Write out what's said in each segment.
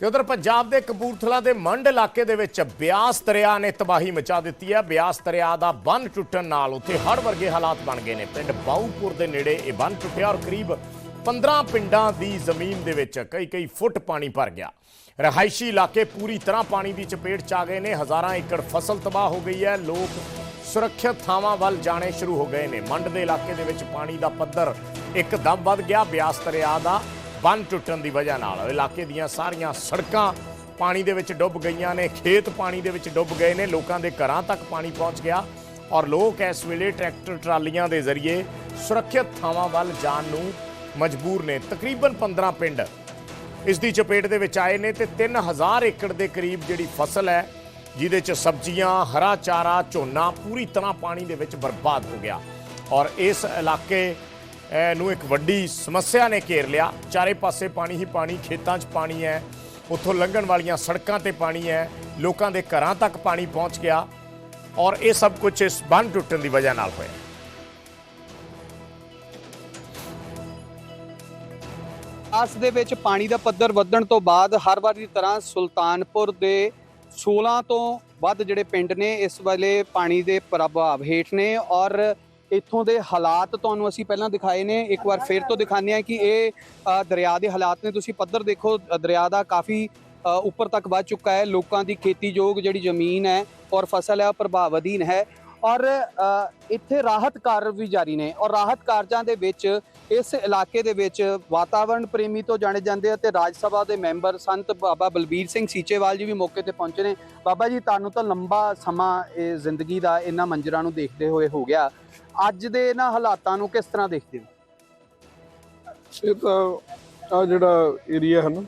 ਤੇ ਉਧਰ ਪੰਜਾਬ ਦੇ ਕਪੂਰਥਲਾ ਦੇ ਮੰਡ ਇਲਾਕੇ ਦੇ ਵਿੱਚ ਬਿਆਸ ਦਰਿਆ ਨੇ ਤਬਾਹੀ ਮਚਾ ਦਿੱਤੀ ਹੈ। ਬਿਆਸ ਦਰਿਆ ਦਾ ਬੰਨ ਟੁੱਟਣ ਨਾਲ ਉੱਥੇ ਹੜ੍ਹ ਵਰਗੇ ਹਾਲਾਤ ਬਣ ਗਏ ਨੇ। ਪਿੰਡ ਬਾਊਪੁਰ ਦੇ ਨੇੜੇ ਇਹ ਬੰਨ ਟੁੱਟਿਆ ਔਰ ਕਰੀਬ 15 ਪਿੰਡਾਂ ਦੀ ਜ਼ਮੀਨ ਦੇ ਵਿੱਚ ਕਈ ਕਈ ਫੁੱਟ ਪਾਣੀ ਭਰ ਗਿਆ। ਰਹਾਇਸ਼ੀ ਇਲਾਕੇ ਪੂਰੀ ਤਰ੍ਹਾਂ ਪਾਣੀ ਦੀ ਚਪੇਟ ਚ ਆ ਗਏ ਨੇ। ਹਜ਼ਾਰਾਂ ਏਕੜ ਫਸਲ ਤਬਾਹ ਹੋ ਗਈ ਹੈ। ਲੋਕ ਸੁਰੱਖਿਅਤ ਥਾਵਾਂ ਵੱਲ ਜਾਣੇ ਸ਼ੁਰੂ ਹੋ ਗਏ ਨੇ। ਮੰਡ ਦੇ ਇਲਾਕੇ ਦੇ ਵਿੱਚ ਪਾਣੀ ਦਾ ਪੱਧਰ ਇੱਕਦਮ ਵੱਧ ਗਿਆ। ਬਿਆਸ ਦਰਿਆ ਦਾ ਬੰਨ ਟੁੱਟਣ ਦੀ ਵਜ੍ਹਾ ਨਾਲ ਇਲਾਕੇ ਦੀਆਂ ਸਾਰੀਆਂ ਸੜਕਾਂ ਪਾਣੀ ਦੇ ਵਿੱਚ ਡੁੱਬ ਗਈਆਂ ਨੇ, ਖੇਤ ਪਾਣੀ ਦੇ ਵਿੱਚ ਡੁੱਬ ਗਏ ਨੇ, ਲੋਕਾਂ ਦੇ ਘਰਾਂ ਤੱਕ ਪਾਣੀ ਪਹੁੰਚ ਗਿਆ ਔਰ ਲੋਕ ਇਸ ਵੇਲੇ ਟਰੈਕਟਰ ਟਰਾਲੀਆਂ ਦੇ ਜ਼ਰੀਏ ਸੁਰੱਖਿਅਤ ਥਾਵਾਂ ਵੱਲ ਜਾਣ ਨੂੰ ਮਜਬੂਰ ਨੇ। ਤਕਰੀਬਨ 15 ਪਿੰਡ ਇਸ ਦੀ ਚਪੇਟ ਦੇ ਵਿੱਚ ਆਏ ਨੇ ਤੇ 3000 ਏਕੜ ਦੇ ਕਰੀਬ ਜਿਹੜੀ ਫਸਲ ਹੈ, ਜਿਹਦੇ ਚ ਸਬਜ਼ੀਆਂ, ਹਰਾ ਚਾਰਾ, ਝੋਨਾ ਪੂਰੀ ਤਰ੍ਹਾਂ ਪਾਣੀ ਦੇ ਵਿੱਚ ਬਰਬਾਦ ਹੋ ਗਿਆ ਔਰ ਇਸ ਇਲਾਕੇ ਨੂੰ ਇੱਕ ਵੱਡੀ ਸਮੱਸਿਆ ਨੇ ਘੇਰ ਲਿਆ। ਚਾਰੇ ਪਾਸੇ ਪਾਣੀ ਹੀ ਪਾਣੀ, ਖੇਤਾਂ 'ਚ ਪਾਣੀ ਹੈ। ਉੱਥੋਂ ਲੰਘਣ ਵਾਲੀਆਂ ਸੜਕਾਂ ਤੇ ਪਾਣੀ ਹੈ। ਲੋਕਾਂ ਦੇ ਘਰਾਂ ਤੱਕ ਪਾਣੀ ਪਹੁੰਚ ਗਿਆ ਔਰ ਇਹ ਸਭ ਕੁਝ ਇਸ ਬੰਨ ਟੁੱਟਣ ਦੀ ਵਜ੍ਹਾ ਨਾਲ ਹੋਇਆ। ਆਸ ਦੇ ਵਿੱਚ ਪਾਣੀ ਦਾ ਪੱਧਰ ਵਧਣ ਤੋਂ ਬਾਅਦ ਹਰ ਵਾਰ ਦੀ ਤਰ੍ਹਾਂ ਸੁਲਤਾਨਪੁਰ ਦੇ 16 ਤੋਂ ਵੱਧ ਜਿਹੜੇ ਪਿੰਡ ਨੇ, ਇਸ ਵੇਲੇ ਪਾਣੀ ਦੇ ਪ੍ਰਭਾਵ ਹੇਠ ਨੇ ਔਰ ਇੱਥੋਂ ਦੇ ਹਾਲਾਤ ਤੁਹਾਨੂੰ ਅਸੀਂ ਪਹਿਲਾਂ ਦਿਖਾਏ ਨੇ, ਇੱਕ ਵਾਰ ਫਿਰ ਤੋਂ ਦਿਖਾਉਂਦੇ ਹਾਂ ਕਿ ਇਹ ਦਰਿਆ ਦੇ ਹਾਲਾਤ ਨੇ। ਤੁਸੀਂ ਪੱਧਰ ਦੇਖੋ ਦਰਿਆ ਦਾ ਕਾਫੀ ਉੱਪਰ ਤੱਕ ਵੱਧ ਚੁੱਕਾ ਹੈ। ਲੋਕਾਂ ਦੀ ਖੇਤੀਯੋਗ ਜਿਹੜੀ ਜ਼ਮੀਨ ਹੈ ਔਰ ਫਸਲ ਹੈ ਉਹ ਪ੍ਰਭਾਵ ਅਧੀਨ ਹੈ। ਔਰ ਇੱਥੇ ਰਾਹਤ ਕਾਰਜ ਵੀ ਜਾਰੀ ਨੇ। ਔਰ ਰਾਹਤ ਕਾਰਜਾਂ ਦੇ ਵਿੱਚ, ਇਸ ਇਲਾਕੇ ਦੇ ਵਿੱਚ ਵਾਤਾਵਰਣ ਪ੍ਰੇਮੀ ਤੋਂ ਜਾਣੇ ਜਾਂਦੇ ਆ ਤੇ ਰਾਜ ਸਭਾ ਦੇ ਮੈਂਬਰ ਸੰਤ ਬਾਬਾ ਬਲਬੀਰ ਸਿੰਘ ਸੀਚੇਵਾਲ ਜੀ ਵੀ ਮੌਕੇ ਤੇ ਪਹੁੰਚੇ ਨੇ। ਬਾਬਾ ਜੀ, ਤੁਹਾਨੂੰ ਤਾਂ ਲੰਬਾ ਸਮਾਂ ਇਹ ਜ਼ਿੰਦਗੀ ਦਾ ਇਹਨਾਂ ਮੰਜ਼ਰਾਂ ਨੂੰ ਦੇਖਦੇ ਹੋਏ ਹੋ ਗਿਆ। ਅੱਜ ਦੇ ਇਹਨਾਂ ਹਾਲਾਤਾਂ ਨੂੰ ਕਿਸ ਤਰ੍ਹਾਂ ਦੇਖਦੇ ਹੋ? ਇਹ ਤਾਂ ਆ ਜਿਹੜਾ ਏਰੀਆ ਹੈ ਨਾ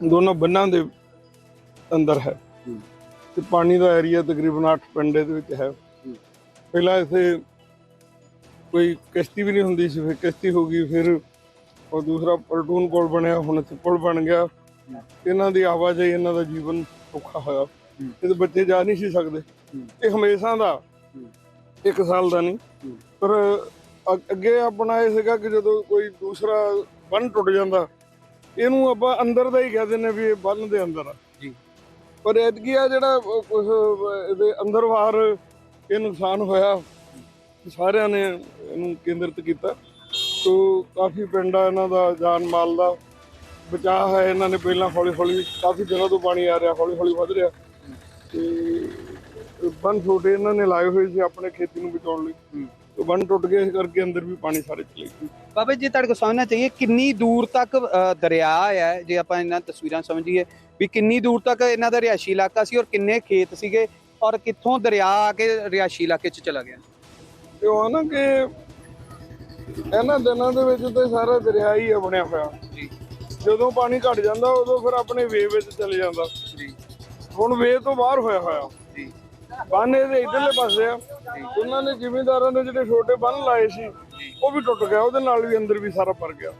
ਦੋਨੋਂ ਬੰਨਾਂ ਦੇ ਅੰਦਰ ਹੈ। ਤੇ ਪਾਣੀ ਦਾ ਏਰੀਆ ਤਕਰੀਬਨ 8 ਪਿੰਡੇ ਦੇ ਵਿੱਚ ਹੈ। ਪਹਿਲਾਂ ਇੱਥੇ ਕੋਈ ਕਿਸ਼ਤੀ ਵੀ ਨਹੀਂ ਹੁੰਦੀ ਸੀ ਫਿਰ ਕਿਸ਼ਤੀ ਹੋ ਗਈ ਫਿਰ ਉਹ ਦੂਸਰਾ ਪਲਟੂਨ ਪੁਲ ਬਣਿਆ ਹੁਣ ਇੱਥੇ ਪੁਲ ਬਣ ਗਿਆ। ਇਹਨਾਂ ਦੀ ਆਵਾਜਾਈ ਇਹਨਾਂ ਦਾ ਜੀਵਨ ਔਖਾ ਹੋਇਆ। ਇਹ ਤਾਂ ਬੱਚੇ ਜਾ ਨਹੀਂ ਸੀ ਸਕਦੇ। ਇਹ ਹਮੇਸ਼ਾ ਦਾ ਇੱਕ ਸਾਲ ਦਾ ਨਹੀਂ। ਪਰ ਅ- ਅੱਗੇ ਆਪਣਾ ਇਹ ਸੀਗਾ ਕਿ ਜਦੋਂ ਕੋਈ ਦੂਸਰਾ ਬੰਨ ਟੁੱਟ ਜਾਂਦਾ ਇਹਨੂੰ ਆਪਾਂ ਅੰਦਰ ਦਾ ਹੀ ਕਹਿ ਦਿੰਦੇ ਵੀ ਇਹ ਬੰਨ ਦੇ ਅੰਦਰ ਆ। ਜੀ। ਪਰ ਐਤਕੀ ਆ ਜਿਹੜਾ ਕੁਝ ਇਹਦੇ ਅੰਦਰ ਬਾਹਰ ਇਹ ਨੁਕਸਾਨ ਹੋਇਆ ਸਾਰਿਆਂ ਨੇ ਇਹਨੂੰ ਕੇਂਦਰਿਤ ਕੀਤਾ। ਤੋ ਕਾਫੀ ਪਿੰਡਾਂ ਇਹਨਾਂ ਦਾ ਜਾਨ ਮਾਲ ਦਾ ਬਚਾਅ ਹੈ। ਇਹਨਾਂ ਨੇ ਪਹਿਲਾਂ ਹੌਲੀ ਹੌਲੀ ਕਾਫੀ ਦਿਨਾਂ ਤੋਂ ਪਾਣੀ ਆ ਰਿਹਾ ਹੌਲੀ ਹੌਲੀ ਵਧ ਰਿਹਾ। ਤੇ ਬੰਨ ਛੋਟੇ ਇਹਨਾਂ ਨੇ ਲਾਏ ਹੋਏ ਸੀ ਆਪਣੇ ਖੇਤੀ ਨੂੰ ਬਚਾਉਣ ਲਈ। ਤੇ ਬੰਨ ਟੁੱਟ ਗਏ ਇਸ ਕਰਕੇ ਅੰਦਰ ਵੀ ਪਾਣੀ ਸਾਰੇ ਚਲੇ ਗਏ। ਬਾਬਾ ਜੀ ਤੁਹਾਡੇ ਕੋਲ ਸਮਝਣਾ ਚਾਹੀਏ ਕਿੰਨੀ ਦੂਰ ਤੱਕ ਦਰਿਆ ਹੈ ਜੇ ਆਪਾਂ ਇਹਨਾਂ ਤਸਵੀਰਾਂ ਸਮਝੀਏ ਵੀ ਕਿੰਨੀ ਦੂਰ ਤੱਕ ਇਹਨਾਂ ਦਾ ਰਿਹਾਇਸ਼ੀ ਇਲਾਕਾ ਸੀ ਔਰ ਕਿੰਨੇ ਖੇਤ ਸੀਗੇ ਔਰ ਕਿੱਥੋਂ ਦਰਿਆ ਆ ਕੇ ਰਿਹਾਇਸ਼ੀ ਇਲਾਕੇ 'ਚ ਚਲਾ ਗਿਆ? ਤੇ ਉਹ ਆ ਨਾ ਕਿ ਇਹਨਾਂ ਦਿਨਾਂ ਦੇ ਵਿੱਚ ਤੇ ਸਾਰਾ ਦਰਿਆ ਹੀ ਆ ਬਣਿਆ ਹੋਇਆ। ਜੀ। ਜਦੋਂ ਪਾਣੀ ਘਟ ਜਾਂਦਾ ਉਦੋਂ ਫਿਰ ਆਪਣੇ ਵੇ ਵਿੱਚ ਚਲੇ ਜਾਂਦਾ। ਜੀ। ਹੁਣ ਵੇ ਤੋਂ ਬਾਹਰ ਹੋਇਆ ਹੋਇਆ। ਬੰਨ ਇਹਦੇ ਇਧਰਲੇ ਪਾਸੇ ਆ। ਉਹਨਾਂ ਨੇ ਜ਼ਿਮੀਂਦਾਰਾਂ ਨੇ ਜਿਹੜੇ ਛੋਟੇ ਬੰਨ ਲਾਏ ਸੀ, ਉਹ ਵੀ ਟੁੱਟ ਗਿਆ, ਉਹਦੇ ਨਾਲ ਵੀ ਅੰਦਰ ਵੀ ਸਾਰਾ ਭਰ ਗਿਆ।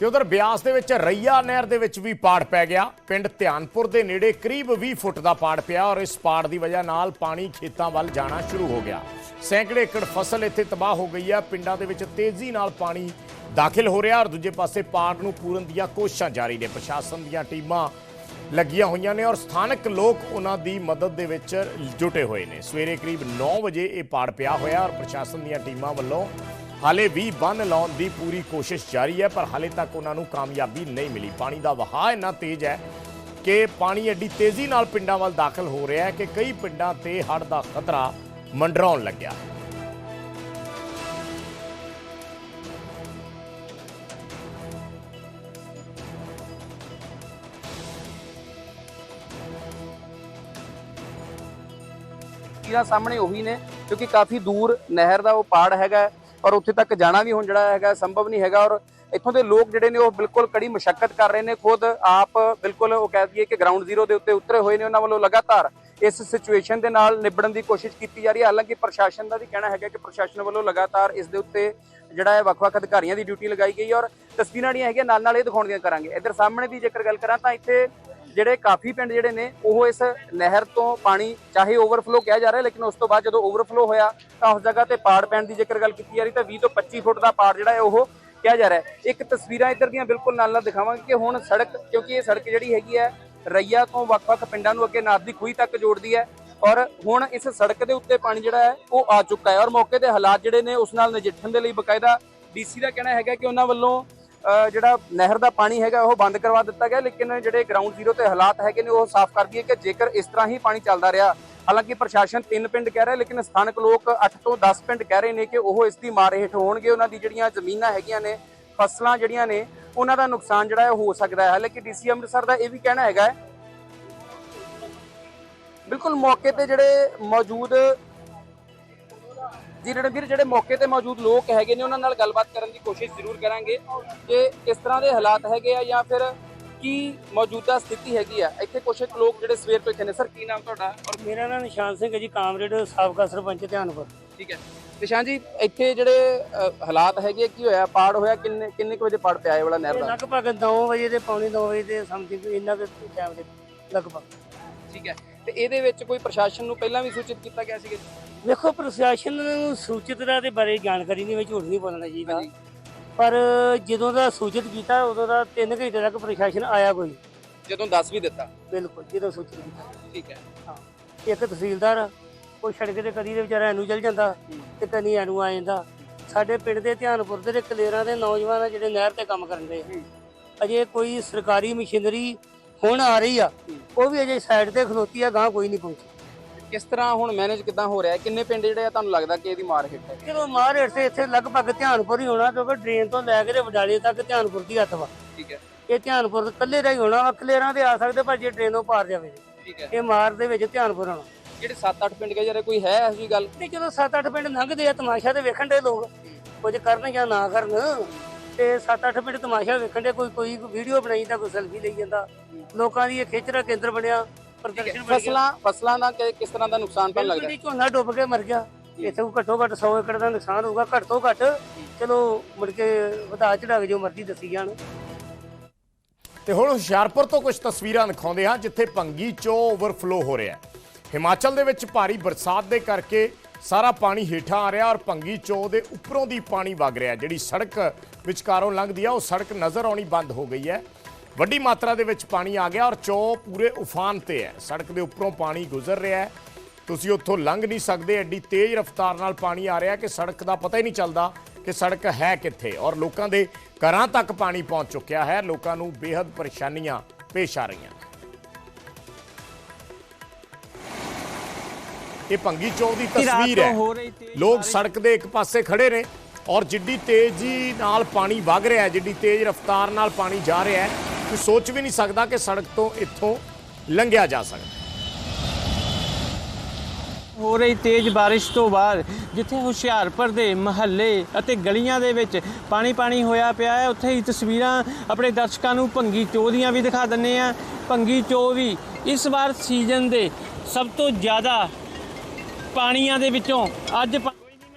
ਤੇ ਉਧਰ ਬਿਆਸ ਦੇ ਵਿੱਚ ਰਈਆ ਨਹਿਰ ਦੇ ਵਿੱਚ ਵੀ ਪਾੜ ਪੈ ਗਿਆ। ਪਿੰਡ ਧਿਆਨਪੁਰ ਦੇ ਨੇੜੇ ਕਰੀਬ 20 ਫੁੱਟ ਦਾ ਪਾੜ ਪਿਆ ਔਰ ਇਸ ਪਾੜ ਦੀ ਵਜ੍ਹਾ ਨਾਲ ਪਾਣੀ ਖੇਤਾਂ ਵੱਲ ਜਾਣਾ ਸ਼ੁਰੂ ਹੋ ਗਿਆ। ਸੈਂਕੜੇ ਏਕੜ ਫਸਲ ਇੱਥੇ ਤਬਾਹ ਹੋ ਗਈ ਹੈ। ਪਿੰਡਾਂ ਦੇ ਵਿੱਚ ਤੇਜ਼ੀ ਨਾਲ ਪਾਣੀ ਦਾਖਲ ਹੋ ਰਿਹਾ ਔਰ ਦੂਜੇ ਪਾਸੇ ਪਾੜ ਨੂੰ ਪੂਰਨ ਦੀਆਂ ਕੋਸ਼ਿਸ਼ਾਂ ਜਾਰੀ ਨੇ। ਪ੍ਰਸ਼ਾਸਨ ਦੀਆਂ ਟੀਮਾਂ ਲੱਗੀਆਂ ਹੋਈਆਂ ਨੇ ਔਰ ਸਥਾਨਕ ਲੋਕ ਉਹਨਾਂ ਦੀ ਮਦਦ ਦੇ ਵਿੱਚ ਜੁਟੇ ਹੋਏ ਨੇ। ਸਵੇਰੇ ਕਰੀਬ 9 ਵਜੇ ਇਹ ਪਾੜ ਪਿਆ ਹੋਇਆ ਔਰ ਪ੍ਰਸ਼ਾਸਨ ਦੀਆਂ ਟੀਮਾਂ ਵੱਲੋਂ ਹਾਲੇ ਵੀ ਬੰਨ ਲਾਉਣ ਦੀ ਪੂਰੀ ਕੋਸ਼ਿਸ਼ ਜਾਰੀ ਹੈ, ਪਰ ਹਾਲੇ ਤੱਕ ਉਹਨਾਂ ਨੂੰ ਕਾਮਯਾਬੀ ਨਹੀਂ ਮਿਲੀ। ਪਾਣੀ ਦਾ ਵਹਾਅ ਇੰਨਾ ਤੇਜ਼ ਹੈ ਕਿ ਪਾਣੀ ਐਡੀ ਤੇਜ਼ੀ ਨਾਲ ਪਿੰਡਾਂ ਵੱਲ ਦਾਖਲ ਹੋ ਰਿਹਾ ਹੈ ਕਿ ਕਈ ਪਿੰਡਾਂ ਤੇ ਹੜ੍ਹ ਦਾ ਖਤਰਾ ਮੰਡਰਾਉਣ ਲੱਗਿਆ। ਹੈ ਤਸਵੀਰਾਂ ਸਾਹਮਣੇ ਉਹੀ ਨੇ, ਕਿਉਂਕਿ ਕਾਫੀ ਦੂਰ ਨਹਿਰ ਦਾ ਉਹ ਪਾੜ ਹੈਗਾ ਔਰ ਉੱਥੇ ਤੱਕ ਜਾਣਾ ਵੀ ਹੁਣ ਜਿਹੜਾ ਹੈਗਾ ਸੰਭਵ ਨਹੀਂ ਹੈਗਾ ਔਰ ਇੱਥੋਂ ਦੇ ਲੋਕ ਜਿਹੜੇ ਨੇ ਉਹ ਬਿਲਕੁਲ ਕੜੀ ਮੁਸ਼ਕਲ ਕਰ ਰਹੇ ਨੇ, ਖੁਦ ਆਪ ਬਿਲਕੁਲ ਉਹ ਕਹਿ ਦਈਏ ਕਿ ਗਰਾਊਂਡ ਜ਼ੀਰੋ ਦੇ ਉੱਤੇ ਉਤਰੇ ਹੋਏ ਨੇ, ਉਹਨਾਂ ਵੱਲੋਂ ਲਗਾਤਾਰ ਇਸ ਸਿਚੁਏਸ਼ਨ ਦੇ ਨਾਲ ਨਿਬੜਨ ਦੀ ਕੋਸ਼ਿਸ਼ ਕੀਤੀ ਜਾ ਰਹੀ ਹੈ। ਹਾਲਾਂਕਿ ਪ੍ਰਸ਼ਾਸਨ ਦਾ ਵੀ ਕਹਿਣਾ ਹੈਗਾ ਕਿ ਪ੍ਰਸ਼ਾਸਨ ਵੱਲੋਂ ਲਗਾਤਾਰ ਇਸ ਦੇ ਉੱਤੇ ਜਿਹੜਾ ਹੈ ਵੱਖ-ਵੱਖ ਅਧਿਕਾਰੀਆਂ ਦੀ ਡਿਊਟੀ ਲਗਾਈ ਗਈ ਔਰ ਤਸਵੀਰਾਂ ਜਿਹੜੀਆਂ ਹੈਗੀਆਂ ਨਾਲ ਨਾਲ ਇਹ ਦਿਖਾਉਣ ਦੀਆਂ ਕਰਾਂਗੇ। ਇੱਧਰ ਸਾਹਮਣੇ ਦੀ ਜੇਕਰ ਗੱਲ ਕਰਾਂ ਤਾਂ ਇੱਥੇ ਜਿਹੜੇ ਕਾਫੀ ਪਿੰਡ ਜਿਹੜੇ ਨੇ, ਉਹ ਇਸ ਨਹਿਰ ਤੋਂ ਪਾਣੀ ਚਾਹੇ ਓਵਰਫਲੋ ਕਿਹਾ ਜਾ ਰਿਹਾ, ਲੇਕਿਨ ਉਸ ਤੋਂ ਬਾਅਦ ਜਦੋਂ ਓਵਰਫਲੋ ਹੋਇਆ, ਤਾਂ ਉਸ ਜਗ੍ਹਾ ਤੇ ਪਾੜ ਪੈਣ ਦੀ ਜੇਕਰ ਗੱਲ ਕੀਤੀ ਜਾ ਰਹੀ, ਤਾਂ 20 ਤੋਂ 25 ਫੁੱਟ ਦਾ ਪਾੜ ਜਿਹੜਾ ਹੈ, ਉਹ ਕਿਹਾ ਜਾ ਰਿਹਾ ਇੱਕ ਤਸਵੀਰਾਂ ਇੱਧਰ ਦੀਆਂ ਬਿਲਕੁਲ ਨਾਲ ਨਾਲ ਦਿਖਾਵਾਂਗੇ ਕਿ ਹੁਣ ਸੜਕ, ਕਿਉਂਕਿ ਇਹ ਸੜਕ ਜਿਹੜੀ ਹੈਗੀ ਹੈ, ਰਈਆ ਤੋਂ ਵੱਖ-ਵੱਖ ਪਿੰਡਾਂ ਨੂੰ ਅੱਗੇ ਨਾਥ ਦੀ ਖੂਹੀ ਤੱਕ ਜੋੜਦੀ ਹੈ ਔਰ ਹੁਣ ਇਸ ਸੜਕ ਦੇ ਉੱਤੇ ਪਾਣੀ ਜਿਹੜਾ ਹੈ, ਉਹ ਆ ਚੁੱਕਾ ਹੈ ਔਰ ਮੌਕੇ ਦੇ ਹਾਲਾਤ ਜਿਹੜੇ ਨੇ, ਉਸ ਨਾਲ ਨਜਿੱਠਣ ਦੇ ਲਈ ਬਕਾਇਦਾ ਡੀਸੀ ਦਾ ਕਹਿਣਾ ਹੈਗਾ ਕਿ ਉਹਨਾਂ ਵੱਲੋਂ ਜਿਹੜਾ ਨਹਿਰ ਦਾ ਪਾਣੀ ਹੈਗਾ ਉਹ ਬੰਦ ਕਰਵਾ ਦਿੱਤਾ ਗਿਆ, ਲੇਕਿਨ ਜਿਹੜੇ ਗਰਾਊਂਡ ਜ਼ੀਰੋ ਤੇ ਹਾਲਾਤ ਹੈਗੇ ਨੇ ਉਹ ਸਾਫ਼ ਕਰ ਦਈਏ ਕਿ ਜੇਕਰ ਇਸ ਤਰ੍ਹਾਂ ਹੀ ਪਾਣੀ ਚੱਲਦਾ ਰਿਹਾ, ਹਾਲਾਂਕਿ ਪ੍ਰਸ਼ਾਸਨ ਤਿੰਨ ਪਿੰਡ ਕਹਿ ਰਿਹਾ, ਲੇਕਿਨ ਸਥਾਨਕ ਲੋਕ 8 ਤੋਂ 10 ਪਿੰਡ ਕਹਿ ਰਹੇ ਨੇ ਕਿ ਉਹ ਇਸ ਦੀ ਮਾਰ ਹੇਠ ਹੋਣਗੇ। ਉਹਨਾਂ ਦੀ ਜਿਹੜੀਆਂ ਜ਼ਮੀਨਾਂ ਹੈਗੀਆਂ ਨੇ, ਫਸਲਾਂ ਜਿਹੜੀਆਂ ਨੇ, ਉਹਨਾਂ ਦਾ ਨੁਕਸਾਨ ਜਿਹੜਾ ਹੈ ਹੋ ਸਕਦਾ ਹੈ। ਹਾਲਾਂਕਿ ਡੀਸੀ ਅੰਮ੍ਰਿਤਸਰ ਦਾ ਇਹ ਵੀ ਕਹਿਣਾ ਹੈਗਾ ਬਿਲਕੁਲ ਮੌਕੇ ਤੇ ਜਿਹੜੇ ਮੌਜੂਦ ਜੀ ਰਣਵੀਰ ਜਿਹੜੇ ਮੌਕੇ ਤੇ ਮੌਜੂਦ ਲੋਕ ਹੈਗੇ ਨੇ ਉਹਨਾਂ ਨਾਲ ਗੱਲਬਾਤ ਕਰਨ ਦੀ ਕੋਸ਼ਿਸ਼ ਜ਼ਰੂਰ ਕਰਾਂਗੇ ਕਿ ਕਿਸ ਤਰ੍ਹਾਂ ਦੇ ਹਾਲਾਤ ਹੈਗੇ ਆ ਜਾਂ ਫਿਰ ਕੀ ਮੌਜੂਦਾ ਸਥਿਤੀ ਹੈਗੀ ਆ। ਇੱਥੇ ਕੁਝ ਲੋਕ ਜਿਹੜੇ ਸਵੇਰ ਤੋਂ ਇੱਥੇ ਨੇ। ਸਰ ਕੀ ਨਾਮ ਤੁਹਾਡਾ? ਔਰ ਮੇਰਾ ਨਾਮ ਨਿਸ਼ਾਨ ਸਿੰਘ ਹੈ ਜੀ ਕਾਮਰੇਡ ਸਾਬਕਾ ਸਰਪੰਚ ਧਿਆਨਪੁਰ। ਠੀਕ ਹੈ। ਨਿਸ਼ਾਨ ਜੀ ਇੱਥੇ ਜਿਹੜੇ ਹਾਲਾਤ ਹੈਗੇ ਕੀ ਹੋਇਆ? ਪਾੜ ਹੋਇਆ? ਕਿੰਨੇ ਕਿੰਨੇ ਵਜੇ ਪਾੜ ਪਿਆ ਇਹ ਵਾਲਾ ਨਹਿਰ ਦਾ? ਲਗਭਗ 9 ਵਜੇ ਦੇ ਪੌਣੇ 9 ਵਜੇ ਦੇ ਸਮਥਿੰਗ ਇੰਨਾ ਕੁ ਟਾਈਮ ਦੇ ਲਗਭਗ। ਠੀਕ ਹੈ। ਤੇ ਇਹਦੇ ਵਿੱਚ ਕੋਈ ਪ੍ਰਸ਼ਾਸਨ ਨੂੰ ਪਹਿਲਾਂ ਵੀ ਸੂਚਿਤ ਕੀਤਾ ਗਿਆ ਸੀਗਾ ਵੇਖੋ ਪ੍ਰਸ਼ਾਸਨ ਨੂੰ ਸੂਚਿਤ ਦਾ ਦੇ ਬਾਰੇ ਜਾਣਕਾਰੀ ਨਹੀਂ ਵਿੱਚ ਝੂਠ ਨਹੀਂ ਬੋਲਣਾ ਚਾਹੀਦਾ। ਹਾਂਜੀ। ਪਰ ਜਦੋਂ ਦਾ ਸੂਚਿਤ ਕੀਤਾ ਉਦੋਂ ਦਾ 3 ਘੰਟੇ ਤੱਕ ਪ੍ਰਸ਼ਾਸਨ ਆਇਆ ਕੋਈ ਜਦੋਂ ਦੱਸ ਵੀ ਦਿੱਤਾ। ਬਿਲਕੁਲ ਜਦੋਂ ਸੂਚਿਤ ਕੀਤਾ। ਠੀਕ ਹੈ। ਇੱਕ ਤਹਿਸੀਲਦਾਰ ਉਹ ਸੜਕ ਤੇ ਕਦੀ ਦੇ ਵਿਚਾਰਾ ਇਹਨੂੰ ਚਲ ਜਾਂਦਾ ਤੇ ਕਦੀ ਇਹਨੂੰ ਆ ਜਾਂਦਾ। ਸਾਡੇ ਪਿੰਡ ਦੇ ਧਿਆਨਪੁਰ ਦੇ ਕਲੇਰਾਂ ਦੇ ਨੌਜਵਾਨ ਆ ਜਿਹੜੇ ਨਹਿਰ ਤੇ ਕੰਮ ਕਰਨ ਦੇ ਅਜੇ ਕੋਈ ਸਰਕਾਰੀ ਮਸ਼ੀਨਰੀ ਹੁਣ ਆ ਰਹੀ ਆ ਉਹ ਵੀ ਅਜੇ ਸਾਈਡ ਤੇ ਖਲੋਤੀ ਆ ਗਾਂ ਕੋਈ ਨਹੀਂ ਪਹੁੰਚੀ। ਕਿਸ ਤਰ੍ਹਾਂ ਹੁਣ ਮੈਨੇਜ ਕਿਦਾਂ ਹੋ ਰਿਹਾ ਹੈ? ਕਿੰਨੇ ਪਿੰਡ ਜਿਹੜੇ ਆ ਤੁਹਾਨੂੰ ਲੱਗਦਾ ਕਿ ਇਹਦੀ ਮਾਰ ਹੇਠ ਹੈ? ਚਲੋ ਮਾਰ ਇੱਥੇ ਇੱਥੇ ਲਗਭਗ ਧਿਆਨਪੁਰ ਹੀ ਹੋਣਾ ਕਿਉਂਕਿ ਡਰੇਨ ਤੋਂ ਲੈ ਕੇ ਤੇ ਵਡਾਲੇ ਤੱਕ ਧਿਆਨਪੁਰ ਦੀ ਹੱਥ ਵਾ। ਠੀਕ ਹੈ। ਇਹ ਧਿਆਨਪੁਰ ਕੱਲੇ ਦਾ ਹੀ ਹੋਣਾ ਵਾ ਕਲੇਰਾਂ ਤੇ ਆ ਸਕਦੇ ਪਰ ਜੇ ਟ੍ਰੇਨੋਂ ਪਾਰ ਜਾਵੇ। ਠੀਕ ਹੈ। ਇਹ ਮਾਰ ਦੇ ਵਿੱਚ ਧਿਆਨਪੁਰ ਹੋਣਾ ਜਿਹੜੇ 7-8 ਪਿੰਡ ਗਏ ਜਿਹੜੇ ਕੋਈ ਹੈ ਇਹੋ ਗੱਲ? ਤੇ ਚਲੋ 7-8 ਪਿੰਡ ਲੰਘਦੇ ਆ ਤਮਾਸ਼ਾ ਤੇ ਵੇਖਣ ਦੇ ਲੋਕ ਕੁਝ ਕਰਨ ਜਾਂ ਨਾ ਕਰਨ ਤੇ 7-8 ਪਿੰਡ ਤਮਾਸ਼ਾ ਵੇਖਣ ਦੇ ਕੋਈ ਕੋਈ ਵੀਡੀਓ ਬਣਾਈ ਤਾਂ ਕੋਈ ਸੈਲਫੀ ਲਈ ਜਾਂਦਾ। ਲੋਕਾਂ ਦੀ ਇਹ ਖਿੱਚ ਦਾ ਕੇਂਦਰ ਬਣਿਆ। ਪ੍ਰਦਰਸ਼ਨ ਬਣ ਗਿਆ। ਫਸਲਾਂ ਫਸਲਾਂ ਦਾ ਕਿ- ਕਿਸ ਤਰ੍ਹਾਂ ਦਾ ਨੁਕਸਾਨ ਬਿਲਕੁਲ ਲੱਗਦਾ? ਜੀ, ਝੋਨਾ ਡੁੱਬ ਕੇ ਮਰ ਗਿਆ। ਇੱਥੇ ਕੋਈ ਘੱਟੋ ਘੱਟ 100 ਏਕੜ ਦਾ ਨੁਕਸਾਨ ਹੋਊਗਾ ਘੱਟ ਤੋਂ ਘੱਟ ਚਲੋ ਮੁੜ ਕੇ ਵਧਾ ਚੜਾ ਕੇ ਜੋ ਮਰਜ਼ੀ ਦੱਸੀ ਜਾਣ। ਤੇ ਹੁਣ ਹੁਸ਼ਿਆਰਪੁਰ ਤੋਂ ਕੁਝ ਤਸਵੀਰਾਂ ਦਿਖਾਉਂਦੇ ਹਾਂ ਜਿੱਥੇ ਭੰਗੀ ਚੋ ਓਵਰਫਲੋ ਹੋ ਰਿਹਾ ਹੈ। ਹਿਮਾਚਲ ਦੇ ਵਿੱਚ ਭਾਰੀ ਬਰਸਾਤ ਦੇ ਕਰਕੇ ਸਾਰਾ ਪਾਣੀ ਹੇਠਾਂ ਆ ਰਿਹਾ ਔਰ ਭੰਗੀ ਚੋ ਦੇ ਉੱਪਰੋਂ ਦੀ ਪਾਣੀ ਵਗ ਰਿਹਾ ਜਿਹੜੀ ਸੜਕ ਵਿਚਕਾਰੋਂ ਲੰਘਦੀ ਆ ਉਹ ਸੜਕ ਨਜ਼ਰ ਆਉਣੀ ਬੰਦ ਹੋ ਗਈ ਹੈ। ਵੱਡੀ ਮਾਤਰਾ ਦੇ ਵਿੱਚ ਪਾਣੀ ਆ ਗਿਆ ਔਰ ਚੋ ਪੂਰੇ ਉਫਾਨ ਤੇ ਹੈ। ਸੜਕ ਦੇ ਉੱਪਰੋਂ ਪਾਣੀ ਗੁਜ਼ਰ ਰਿਹਾ ਹੈ। ਤੁਸੀਂ ਉੱਥੋਂ ਲੰਘ ਨਹੀਂ ਸਕਦੇ ਐਡੀ ਤੇਜ਼ ਰਫ਼ਤਾਰ ਨਾਲ ਪਾਣੀ ਆ ਰਿਹਾ ਕਿ ਸੜਕ ਦਾ ਪਤਾ ਹੀ ਨਹੀਂ ਚੱਲਦਾ ਕਿ ਸੜਕ ਹੈ ਕਿੱਥੇ ਔਰ ਲੋਕਾਂ ਦੇ ਘਰਾਂ ਤੱਕ ਪਾਣੀ ਪਹੁੰਚ ਚੁੱਕਿਆ ਹੈ। ਲੋਕਾਂ ਨੂੰ ਬੇਹੱਦ ਪਰੇਸ਼ਾਨੀਆਂ ਪੇਸ਼ ਆ ਰਹੀਆਂ। ਇਹ ਭੰਗੀ ਚੌਕ ਦੀ ਤਸਵੀਰ ਹੈ। ਲੋਕ ਸੜਕ ਦੇ ਇੱਕ ਪਾਸੇ ਖੜੇ ਨੇ ਔਰ ਜਿੱਡੀ ਤੇਜ਼ੀ ਨਾਲ ਪਾਣੀ ਵਗ ਰਿਹਾ ਹੈ ਜਿੱਡੀ ਤੇਜ਼ ਰਫ਼ਤਾਰ ਨਾਲ ਪਾਣੀ ਜਾ ਰਿਹਾ ਹੈ ਕੋਈ ਸੋਚ ਵੀ ਨਹੀਂ ਸਕਦਾ ਕਿ ਸੜਕ ਤੋਂ ਇੱਥੋਂ ਲੰਘਿਆ ਜਾ ਸਕਦਾ ਹੋ ਰਹੀ ਤੇਜ਼ ਬਾਰਿਸ਼ ਤੋਂ ਬਾਅਦ ਜਿੱਥੇ ਹੁਸ਼ਿਆਰਪੁਰ ਦੇ ਮਹੱਲੇ ਅਤੇ ਗਲੀਆਂ ਦੇ ਵਿੱਚ ਪਾਣੀ ਪਾਣੀ ਹੋਇਆ ਪਿਆ ਹੈ, ਉੱਥੇ ਹੀ ਤਸਵੀਰਾਂ ਆਪਣੇ ਦਰਸ਼ਕਾਂ ਨੂੰ ਭੰਗੀ ਚੋ ਦੀਆਂ ਵੀ ਦਿਖਾ ਦਿੰਨੇ ਆ ਭੰਗੀ ਚੋ ਵੀ ਇਸ ਵਾਰ ਸੀਜ਼ਨ ਦੇ ਸਭ ਤੋਂ ਜ਼ਿਆਦਾ ਪਾਣੀਆਂ ਦੇ ਵਿੱਚੋਂ ਅੱਜ ਪਾ-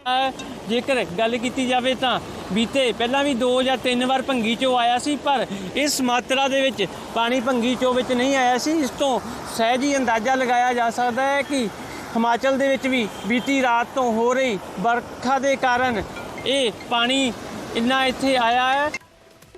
ਹੈ। ਜੇਕਰ ਗੱਲ ਕੀਤੀ ਜਾਵੇ ਤਾਂ ਬੀਤੇ ਪਹਿਲਾਂ ਵੀ ਦੋ ਜਾਂ ਤਿੰਨ ਵਾਰ ਭੰਗੀ ਚੋ ਆਇਆ ਸੀ, ਪਰ ਇਸ ਮਾਤਰਾ ਦੇ ਵਿੱਚ ਪਾਣੀ ਭੰਗੀ ਚੋ ਵਿੱਚ ਨਹੀਂ ਆਇਆ ਸੀ। ਇਸ ਤੋਂ ਸਹਿਜ ਹੀ ਅੰਦਾਜ਼ਾ ਲਗਾਇਆ ਜਾ ਸਕਦਾ ਹੈ ਕਿ ਹਿਮਾਚਲ ਦੇ ਵਿੱਚ ਵੀ ਬੀਤੀ ਰਾਤ ਤੋਂ ਹੋ ਰਹੀ ਵਰਖਾ ਦੇ ਕਾਰਨ ਇਹ ਪਾਣੀ ਇੰਨਾ ਇੱਥੇ ਆਇਆ ਹੈ।